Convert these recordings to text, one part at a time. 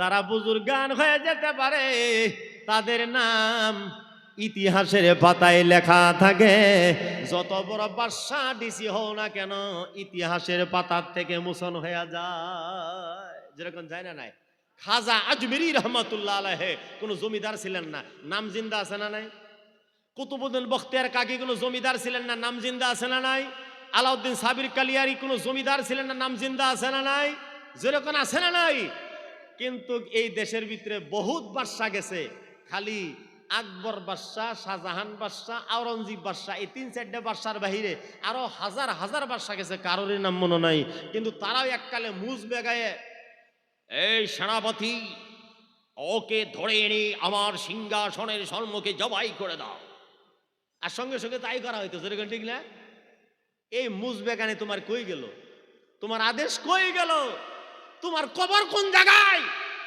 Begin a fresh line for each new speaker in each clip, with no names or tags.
যারা বুজুর্গান হয়ে যেতে পারে, তাদের নাম ইতিহাসের পাতায় লেখা থাকে। যত বড় বাদশাহ ডিসি হও না কেন, ইতিহাসের পাতার থেকে মোচন হয়ে যায়। যেরকম যায় না নাই? খাজা আজমেরি রহমতুল্লাহ আলাহে কোনো জমিদার ছিলেন না। নাম জিন্দা আছে না নাই? কুতুবুদ্দিন বখতিয়ার কাকি কোনো জমিদার ছিলেন না, নাম জিন্দা আছে না নাই? আলাউদ্দিন সাবির কালিয়ারি কোনো জমিদার ছিলেন না, নাম জিন্দা আছে না নাই? যেরকম আছে না নাই? কিন্তু এই দেশের ভিতরে বহুত বাদশা গেছে। খালি আকবর বাদশাহ, শাহজাহান বাদশাহ, আওরঙ্গজীব বাদশাহ, এই তিন চারটে বাদশার বাহিরে আরও হাজার হাজার বাদশা গেছে, কারোরই নাম মনে নাই। কিন্তু তারাও এককালে মুজ বেগায়ে, এই সেনাপতি, ওকে ধরে এনে আমার সিংহাসনের সম্মুখে জবাই করে দাও। আর সঙ্গে সঙ্গে তাই করা হইতো যেরকম ঠিক না? এই মুজবেগানে তোমার কই গেল? তোমার আদেশ কই গেল? তোমার কবর কোন জায়গায়?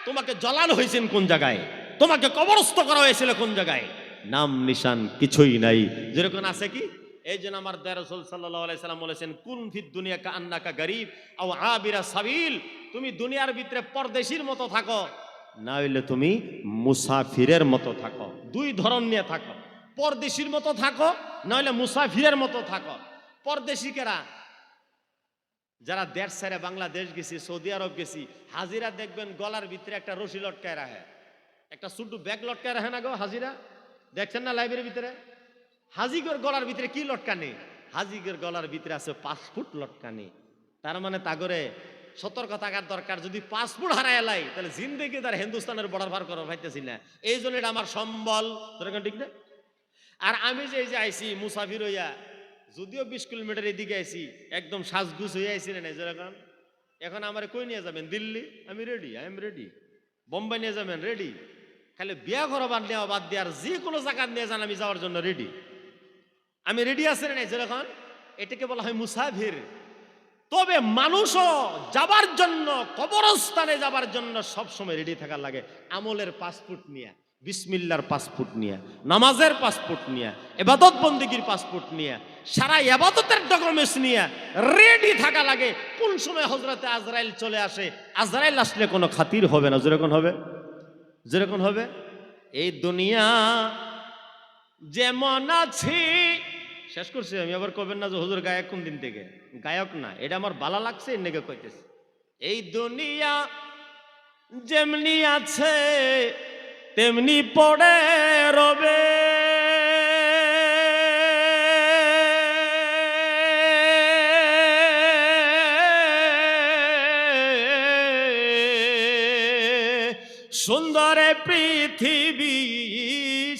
তোমাকে জ্বলানো হয়েছেন কোন জায়গায়? তোমাকে কবরস্থ করা হয়েছিল কোন জায়গায়? নাম নিশান কিছুই নাই। যেরকম আছে কি? এই জন্য আমার দয়ারসুল সাল্লাম বলেছেন, কুন ফিদ দুনিয়া কা আন্নাকা গরিব আও আবিরা সাবিল? তুমি দুনিয়ার ভিতরে পরদেশির মতো থাকো, না হইলে তুমি মুসাফিরের মতো থাকো। দুই ধরন নিয়ে থাকো। পরদেশির মতো থাকো নইলে মুসাফিরের মতো থাকো। পরদেশিকেরা যারা দেশ ছেড়ে বাংলাদেশ গেছি, সৌদি আরব গেছি, হাজিরা দেখবেন গলার ভিতরে একটা রশি লটকায় রাখে। একটা ছোট্ট ব্যাগ লটকায় রাখে না গো হাজিরা? দেখছেন না লাইব্রেরির ভিতরে? হাজিগর গলার ভিতরে কি লটকানি? হাজিগর গলার ভিতরে আছে পাসপোর্ট লটকানি। তার মানে তাগরে সতর্ক থাকার দরকার, যদি পাসপোর্ট হারায় এলাই তাহলে জিন্দেগি তার হিন্দুস্তানের বর্ডার পার করা পাইতেছি না। এই জন্য এটা আমার সম্বল। ঠিক না? আর আমি যে এই যে আইছি, মুসাফির হইয়া যদিও বিশ কিলোমিটার এদিকে আইছি, একদম সাজগুজ হয়ে আইছি না যেরকম এখন আমার কই নিয়ে যাবেন? দিল্লি? আমি ready I am ready Bombay নিয়ে যাবেন? রেডি খালি বিয়া ঘর বাদ নেওয়া বাদ দিয়ে আর যে কোনো জায়গা নিয়ে যান, আমি যাওয়ার জন্য রেডি আমি রেডি আছি না যেরকম এটাকে বলা হয় মুসাফির। তবে মানুষও যাবার জন্য, কবরস্থানে যাবার জন্য সবসময় রেডি থাকার লাগে। আমলের পাসপোর্ট নিয়ে, বিসমিল্লার পাসপোর্ট নিয়ে, নামাজের পাসপোর্ট নিয়ে এবাদত বন্দিগির পাসপোর্ট নিয়ে সারা এবাদতের ডকুমেন্টস নিয়ে রেডি থাকা লাগে। কোন সময় হজরতে আজরাইল চলে আসে? আজরাইল আসলে কোনো খাতির হবে না। যেরকম হবে? যেরকম হবে? এই দুনিয়া যেমন আছি। শেষ করছি আমি, আবার কবেন না যে হজুর গায়ক কোন দিন থেকে? গায়ক না, এটা আমার বালা লাগছে, এর নেগে কইতেছি। এই দুনিয়া যেমনি আছে, তেমনি পড়ে রবে। সুন্দরে পৃথিবী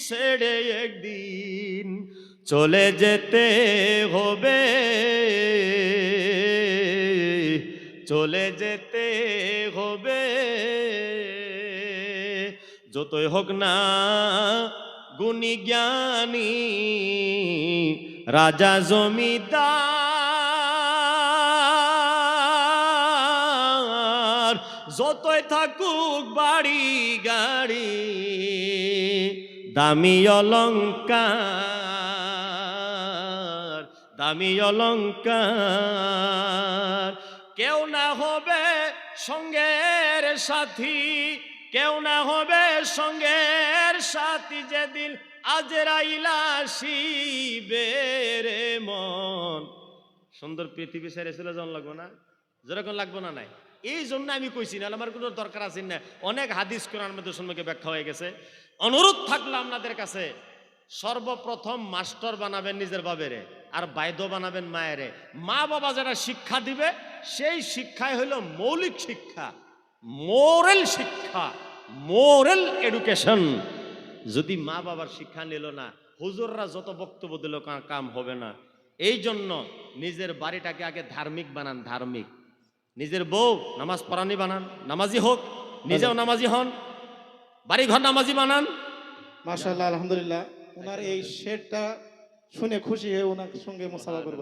ছেড়ে একদিন চলে যেতে হবে। চলে যেতে হবে। যতই হোক না গুণী জ্ঞানী, রাজা জমিদার যতই থাকুক বাড়ি গাড়ি, দামি অলঙ্কার দামি অলঙ্কার কেউ না হবে সঙ্গের সাথী, কেউ না হবে সঙ্গের সাথী যেদিন আজরাইলা শিবে মন। সুন্দর পৃথিবী ছেড়ে চলে যাওয়ান লাগবো না? যেরকম লাগবো না নাই? এই জন্য আমি কইছি না আমার কোনো দরকার আছে না। অনেক হাদিস কোরআন মধ্যে সম্মুখে ব্যাখ্যা হয়ে গেছে। অনুরোধ থাকল আপনাদের কাছে, সর্বপ্রথম মাস্টার বানাবেন নিজের বাবেরে আর বাইদ বানাবেন মায়েরে। মা বাবা যারা শিক্ষা দিবে, সেই শিক্ষাই হইল মৌলিক শিক্ষা, মোরেল শিক্ষা, মোরেল এডুকেশন। যদি মা বাবার শিক্ষা নিল না, হুজুররা যত বক্তব্য দিল কাম হবে না। এই জন্য নিজের বাড়িটাকে আগে ধার্মিক বানান, ধার্মিক। নিজের বউ নামাজ পড়ানি বানান নামাজি হোক নিজেও নামাজি হন বাড়ি ঘর নামাজি বানান।
মাশাআল্লাহ আলহামদুলিল্লাহ। ওনার এই শেরটা শুনে খুশি হয়ে ওনার সঙ্গে মোসাফা করব।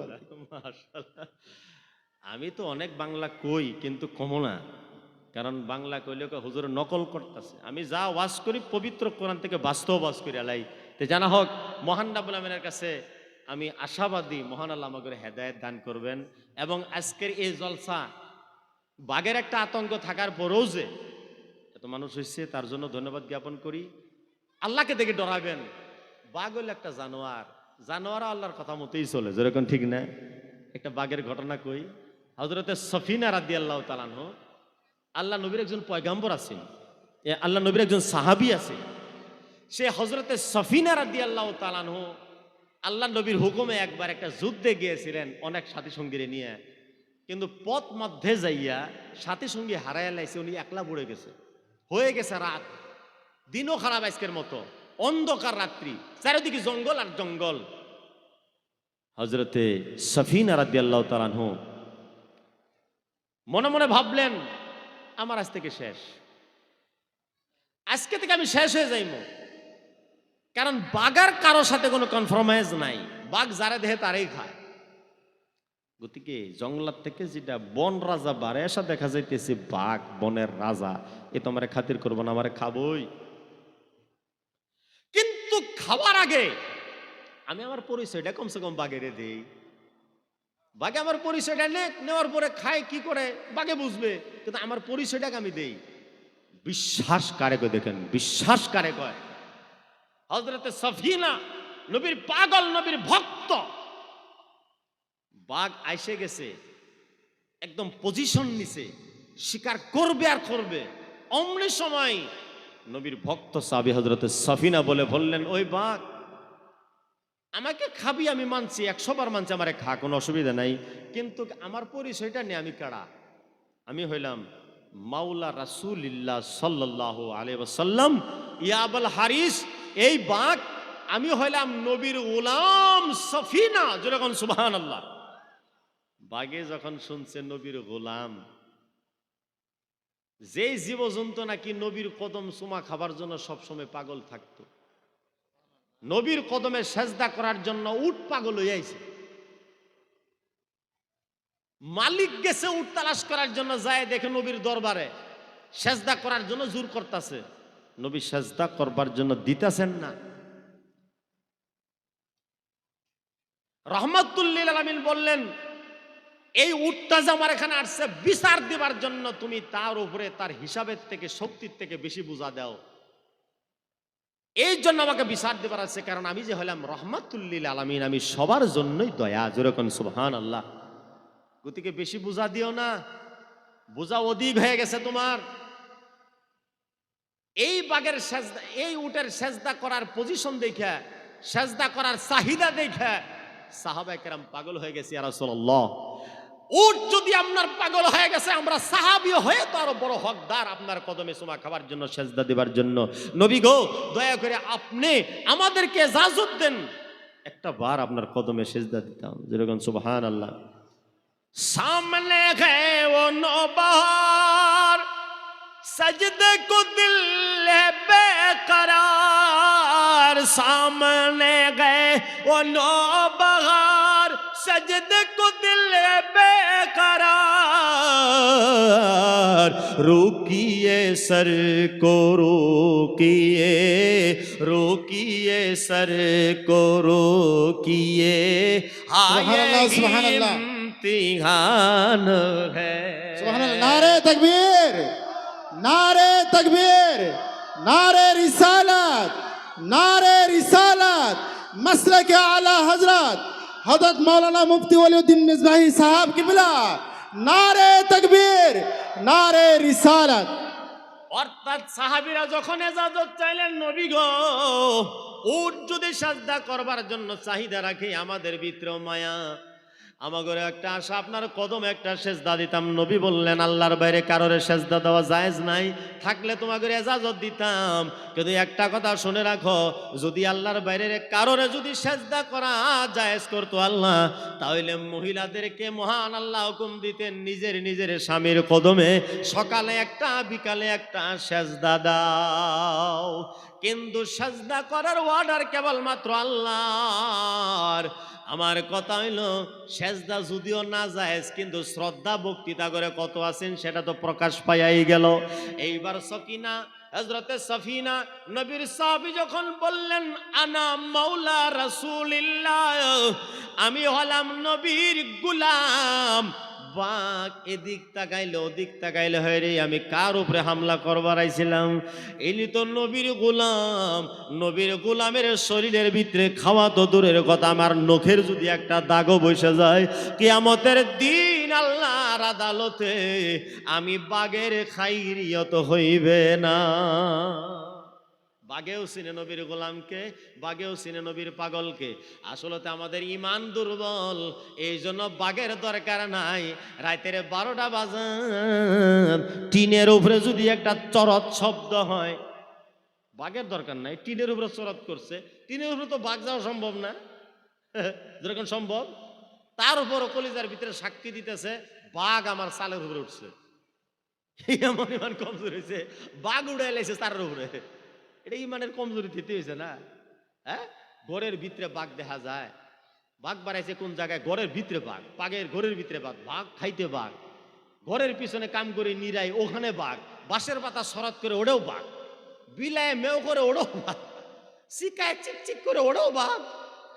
আমি তো অনেক বাংলা কই কিন্তু কমো না। কারণ বাংলা কইলে হুজুর নকল করতেছে। আমি যা ওয়াজ করি পবিত্র কোরআন থেকে বাস্তব ওয়াজ করি আলাই। তে জানা হোক মহান রাব্বুল আমিনের কাছে আমি আশাবাদী মহান আল্লাহ আমাকে হেদায়েত দান করবেন। এবং আজকের এই জলসা বাঘের একটা আতঙ্ক থাকার পরেও যে এত মানুষ হয়েছে, তার জন্য ধন্যবাদ জ্ঞাপন করি। আল্লাহকে দেখে ডরাবেন। বাঘ হলো একটা জানোয়ার। জানোয়ার আল্লাহর কথা মতোই চলে, যেরকম ঠিক না? একটা বাঘের ঘটনা কই? হজরতে সফিনা রাদি আল্লাহ তালান আল্লাহ নবীর একজন পয়গাম্বর আছেন। আল্লাহ নবীর একজন সাহাবি আছে সে হজরতে সফিনা রাদি আল্লাহ তালানহ আল্লাহ নবীর হুকুমে একবার একটা যুদ্ধে গিয়েছিলেন অনেক সাথী সঙ্গীরে নিয়ে। কিন্তু পথ মধ্যে যাইয়া সাথে সঙ্গী হারাইয়া লাইছে, উনি একলা পড়ে গেছে। হয়ে গেছে রাত। দিনও খারাপ আজকের মতো। অন্ধকার রাত্রি। চারিদিকে জঙ্গল আর জঙ্গল। হজরতে সফিন রাদি আল্লাহ তালানহ মনে মনে ভাবলেন, আমার আজ থেকে শেষ। আজকে থেকে আমি শেষ হয়ে যাইব কারণ বাগার কারোর সাথে কোনো কনফার্মাইজ নাই। বাঘ যারা দেহে তারাই খায়। গতিকে জঙ্গলার থেকে যেটা বন রাজা বারে আসা দেখা যাইতেছে, বাঘ, বনের রাজা, এ তো আমার খাতির করব না, আমার খাবই। কিন্তু খাওয়ার আগে আমি আমার পরিচয়টা কমসে কম বাঘেরে দেই। বাঘে আমার পরিচয়টা নে, নেওয়ার পরে খায়, কি করে? বাঘে বুঝবে, কিন্তু আমার পরিচয়টাকে আমি দেই। বিশ্বাস কারে কয় দেখেন? বিশ্বাস কারে কয়? হজরতে সফিনা, নবীর পাগল, নবীর ভক্ত। বাঘ আইসে গেছে, একদম পজিশন নিছে, শিকার করবে আর করবে। অমনি সময় নবীর ভক্ত সাবি হজরতে সফিনা বলে বললেন, ওই বাঘ, আমাকে খাবি, আমি মানছি, একশো বার মানছি, আমার খা, কোনো অসুবিধা নাই। কিন্তু আমার পরিচয়টা নিয়ে আমি কাড়া আমি হইলাম মাওলা রাসুলিল্লাহ সাল্লাহ আলে সাল্লাম ইয়াবল হারিস, এই বাঘ, আমি হইলাম নবীর গোলাম সফিনা যেরকম সুবাহান আল্লাহ বাঘে যখন শুনছে নবীর গোলাম, যেই জীবজন্তু নাকি নবীর কদম সুমা খাবার জন্য সবসময় পাগল থাকতো, নবীর কদমে সেজদা করার জন্য উট পাগল হয়ে আইছে। মালিক গেছে উট তালাশ করার জন্য, যায় দেখে নবীর দরবারে সেজদা করার জন্য জোর করতেছে। নবী সেজদা করবার জন্য দিতেছেন না। রহমতুল্লিল আলমিন বললেন এই উটটা যে আমার এখানে আসছে, বিচার দেবার জন্য তুমি তার উপরে তার হিসাবের থেকে, শক্তির থেকে বেশি বোঝা দাও। এই জন্য আমাকে বিচার দেবার আছে, কারণ আমি যে হলাম রহমাতুল্লিল আলমিন, আমি সবার জন্যই দয়া। যেরকম সুবহান আল্লাহ গতিকে বেশি বোঝা দিও না। বোঝা অধিক হয়ে গেছে তোমার। এই বাগের সেজদা, এই উটের সেজদা করার পজিশন দেখে, সেজদা করার চাহিদা দেখে সাহাবা কেরাম পাগল হয়ে গেছে রাসূলুল্লাহ। উট যদি আপনার পাগল হয়ে গেছে, আমরা সাহাবিও হয়ে তো আরও বড় হকদার আপনার কদমে সোমা খাওয়ার জন্য, সেজদা দেবার জন্য। নবী গো, দয়া করে আপনি আমাদেরকে জাজুত দেন। একটা বার আপনার কদমে সেজদা দিতাম, যেরকম সুবহান আল্লাহ সামনে ও নবার, সজদে কো দিল বেকরার। সামনে ও নবার سجد کو دل بے قرار روکیے سر کو روکیے روکیے سر کو روکیے۔ سبحان اللہ امتحان
ہے۔ سبحان
اللہ نعرہ
تکبیر نعرہ تکبیر نعرہ رسالت نعرہ رسالت مسلک اعلی حضرت আলা মৌলানা মুফতি ওয়ালিউদ্দিন মিজবাহি সাহাব কিবলা, নারে তকবীর, নারে রিসালাত।
অর্থাৎ সাহাবীরা যখন এজাজত চাইলেন, নবী গো, উট যদি সাজদা করবার জন্য চাহিদা রাখে, আমাদের ভিতরে মায়া। আমাদের একটা আশা, আপনার কদম একটা সেজদা দিতাম। নবী বললেন, আল্লাহর বাইরে কারোর সেজদা দেওয়া জায়েজ নাই, থাকলে তোমাকে এজাজত দিতাম। কিন্তু একটা কথা শুনে রাখো, যদি আল্লাহর বাইরে কারোরে যদি সেজদা করা জায়েজ করতো আল্লাহ, তাহলে মহিলাদেরকে মহান আল্লাহ হুকুম দিতেন, নিজের নিজের স্বামীর কদমে সকালে একটা, বিকালে একটা সেজদা দাও। কিন্তু সেজদা করার অর্ডার কেবলমাত্র আল্লাহর। আমার কথা হইল, সেজদা যদিও না যায় কিন্তু শ্রদ্ধা, বক্তৃতা করে কত আছেন সেটা তো প্রকাশ পাইয়াই গেল। এইবার সকিনা হজরতে সফিনা, নবীর সাহাবি যখন বললেন, আনা মাওলা রাসূলিল্লাহ, আমি হলাম নবীর গুলাম। বাঘ এদিক তাকাইলে ওদিক তাকাইলে হয় রে, আমি কার উপরে হামলা করবার আইছিলাম? ইনি তো নবীর গোলাম, নবীর গোলামের শরীরের ভিতরে খাওয়া তো দূরের কথা, আমার নখের যদি একটা দাগও বসে যায়, কিয়ামতের দিন আল্লাহর আদালতে আমি বাঘের খাইরিয়ত হইবে না। বাগেও সিনে নবীর গোলামকে, বাগেও সিনে নবীর পাগলকে। আসলতে আমাদের ইমান দুর্বল এই জন্য বাগের দরকার নাই। রাতের বারোটা বাজান টিনের উপরে যদি একটা চরত শব্দ হয় বাঘের দরকার নাই, টিনের উপরে চরত করছে। টিনের উপরে তো বাঘ যাওয়া সম্ভব না। যেরকম সম্ভব। তার উপরও কলিজার ভিতরে সাক্ষী দিতেছে বাঘ আমার চালের উপরে উঠছে। এমন ইমান কমজোর হয়েছে বাঘ উড়াই তার উপরে। এটা ইমানের কমজোরি দিতে হয়েছে না? হ্যাঁ? ঘরের ভিতরে বাঘ দেখা যায়। বাঘ বাড়াইছে কোন জায়গায়? ঘরের ভিতরে বাঘ। বাঘের ঘরের ভিতরে বাঘ। বাঘ খাইতে বাঘ। ঘরের পিছনে কাম করে নিরাই, ওখানে বাঘ। বাঁশের পাতা সরাত করে ওড়েও বাঘ। বিলায় মেও করে ওড়েও বাঘ। শিকায় চিকচিক করে ওড়েও বাঘ।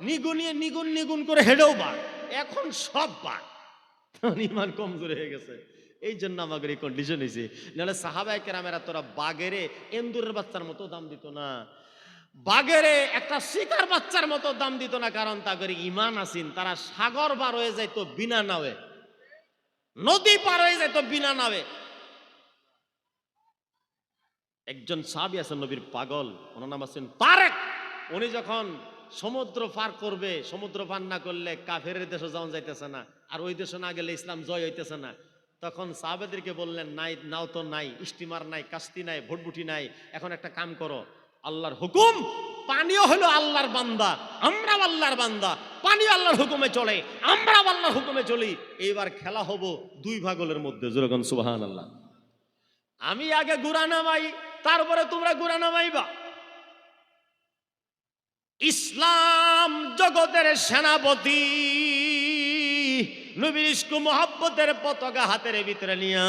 নিগুনিয়ে নিগুন নিগুন করে হেডেও বাঘ। এখন সব বাঘ। ইমান কমজোর হয়ে গেছে। এই জন্য আমাদের এই কন্ডিশন হয়েছে নাহলে সাহাবাই কেরামেরা তোরা বাঘেরে এন্দুরের বাচ্চার মতো দাম দিত না। বাঘেরে একটা শিকার বাচ্চার মতো দাম দিত না, কারণ তাদের ইমান আসিন তারা সাগর পার হয়ে যাইতো বিনা নাওয়ে। নদী পার হয়ে যাইতো বিনা নাওয়ে। একজন সাহাবি আছেন, নবীর পাগল, ওনার নাম আছেন তারেক। উনি যখন সমুদ্র পার করবে, সমুদ্র পার না করলে কাফের দেশে যাওয়া যাইতেছে না, আর ওই দেশে না গেলে ইসলাম জয় হইতেছে না। তখন সাহাবেদেরকে বললেন, নাই, নাও তো নাই স্টিমার নাই, কাস্তি নাই ভটভুটি নাই, এখন একটা কাম করো। আল্লাহর হুকুম, পানিও হলো আল্লাহর বান্দা, আমরাও আল্লাহর বান্দা, পানিও আল্লাহর হুকুমে চলে, আমরাও আল্লাহর হুকুমে চলি। এইবার খেলা হব দুই ভাগলের মধ্যে যেরকম সুবাহান আল্লাহ আমি আগে গুড়া নামাই, তারপরে তোমরা গুড়া নামাইবা। ইসলাম জগতের সেনাপতি নবীর ইস্কু মোহাব্বতের পতাকা হাতের ভিতরে নিয়া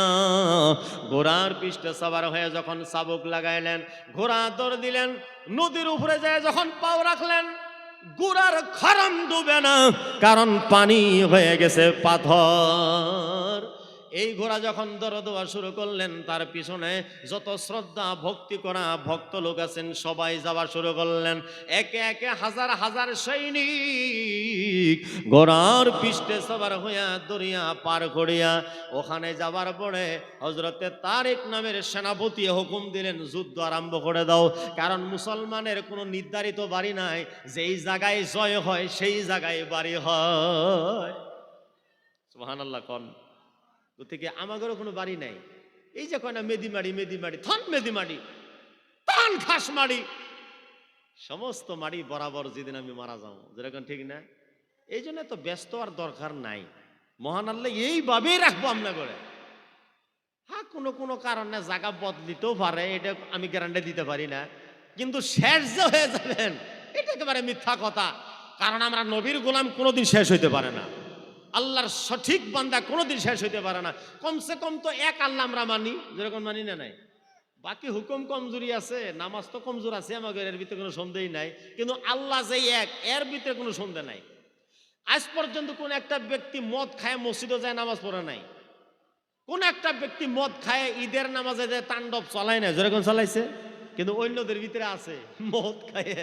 ঘোড়ার পৃষ্ঠে সবার হয়ে যখন সাবুক লাগাইলেন, ঘোড়া দৌড় দিলেন, নদীর উপরে যায় যখন পাও রাখলেন, গুড়ার খরম ডুবে না, কারণ পানি হয়ে গেছে পাথর। এই ঘোড়া যখন দৌড় দেওয়া শুরু করলেন, তার পিছনে যত শ্রদ্ধা, ভক্তি করা ভক্ত লোক আছেন, সবাই যাওয়া শুরু করলেন। একে একে হাজার হাজার সৈনিক ঘোড়ার পৃষ্ঠে সবার হইয়া দরিয়া পার করিয়া ওখানে যাবার পরে হজরতে তারেক নামের সেনাপতি হুকুম দিলেন, যুদ্ধ আরম্ভ করে দাও। কারণ মুসলমানের কোনো নির্ধারিত বাড়ি নাই, যেই জায়গায় জয় হয়, সেই জায়গায় বাড়ি হয়। সুবহান আল্লাহ কন। থেকে আমাদেরও কোনো বাড়ি নাই। এই যে কয় না মেদিমাড়ি মেদিমাড়ি থন মেদিমাড়ি তান খাস মাড়ি, সমস্ত মাড়ি বরাবর যেদিন আমি মারা যাব, যেরকম ঠিক না? এই জন্য তো ব্যস্ত আর দরকার নাই। মহান আল্লাহ এইভাবেই রাখব আমরা করে হ্যাঁ কোনো কোনো কারণে জায়গা বদলিতেও পারে, এটা আমি গ্যারান্টি দিতে পারি না। কিন্তু শেষ যে হয়ে যাবেন, এটা একেবারে মিথ্যা কথা। কারণ আমরা নবীর গোলাম কোনোদিন শেষ হইতে পারে না। আল্লাহর সঠিক বান্দা কোনোদিন শেষ হইতে পারে না। কমসে কম তো এক আল্লাহ আমরা মানি। যেরকম মানি না নাই? বাকি হুকুম কমজোরি আছে, নামাজ তো কমজোর আছে আমাদের এর ভিতরে কোনো সন্দেহই নাই। কিন্তু আল্লাহ যে এক, এর ভিতরে কোনো সন্দেহ নাই। আজ পর্যন্ত কোন একটা ব্যক্তি মদ খায়, মসজিদে যায়, নামাজ পড়ে নাই? কোন একটা ব্যক্তি মদ খায়, ঈদের নামাজে যায়, তাণ্ডব চলায় না যেরকম চালাইছে। কিন্তু অন্যদের ভিতরে আছে, মদ খায়।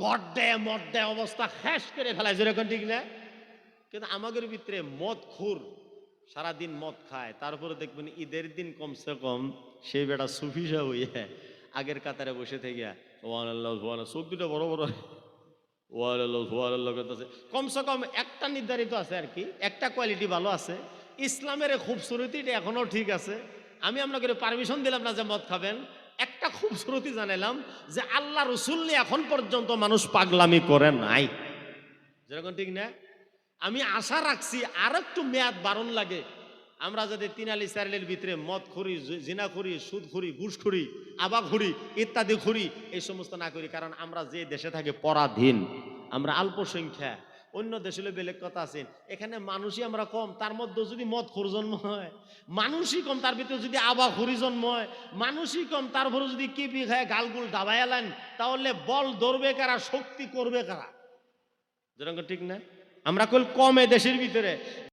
গড দেয় মদ দেয় অবস্থা শেষ করে ফেলায়, যেরকম ঠিক না? কিন্তু আমাদের ভিতরে মদ খুর, সারাদিন মদ খায়, তারপরে দেখবেন ঈদের দিন কমসে কম সেই বেটা সুফি সাহ হইয়া আগের কাতারে বসে থেকে ওয়ান আল্লাহ ওয়ান চোখ দুটো বড় বড়। ওয়াল আল্লাহ ওয়াল আল্লাহ করতেছে। কমসে কম একটা নির্ধারিত আছে আর কি, একটা কোয়ালিটি ভালো আছে। ইসলামের খুবসুরতিটা এখনও ঠিক আছে। আমি আপনাকে পারমিশন দিলাম না যে মদ খাবেন। একটা খুবসুরতি জানালাম যে আল্লাহ রসুল এখন পর্যন্ত মানুষ পাগলামি করে নাই। যেরকম ঠিক না? আমি আশা রাখছি আর একটু মেয়াদ বারণ লাগে। আমরা যদি তিনালি স্যারেলের ভিতরে মদ খুরি জিনা খুরি সুদ খুরি ঘুষ খুরি আবা খুরি ইত্যাদি খুরি এই সমস্ত না করি, কারণ আমরা যে দেশে থাকি পরাধীন, আমরা অল্প সংখ্যা। অন্য দেশে বেলেগ কথা আছে। এখানে মানুষই আমরা কম, তার মধ্যে যদি মদ খুর জন্ম হয়, মানুষই কম, তার ভিতরে যদি আবা খুরি জন্ম হয়, মানুষই কম তারপরে যদি কিপি খায়, গালগুল দাবাই এলেন তাহলে বল ধরবে কারা, শক্তি করবে কারা? যেরকম ঠিক না? আমরা কল কমে দেশের ভিতরে।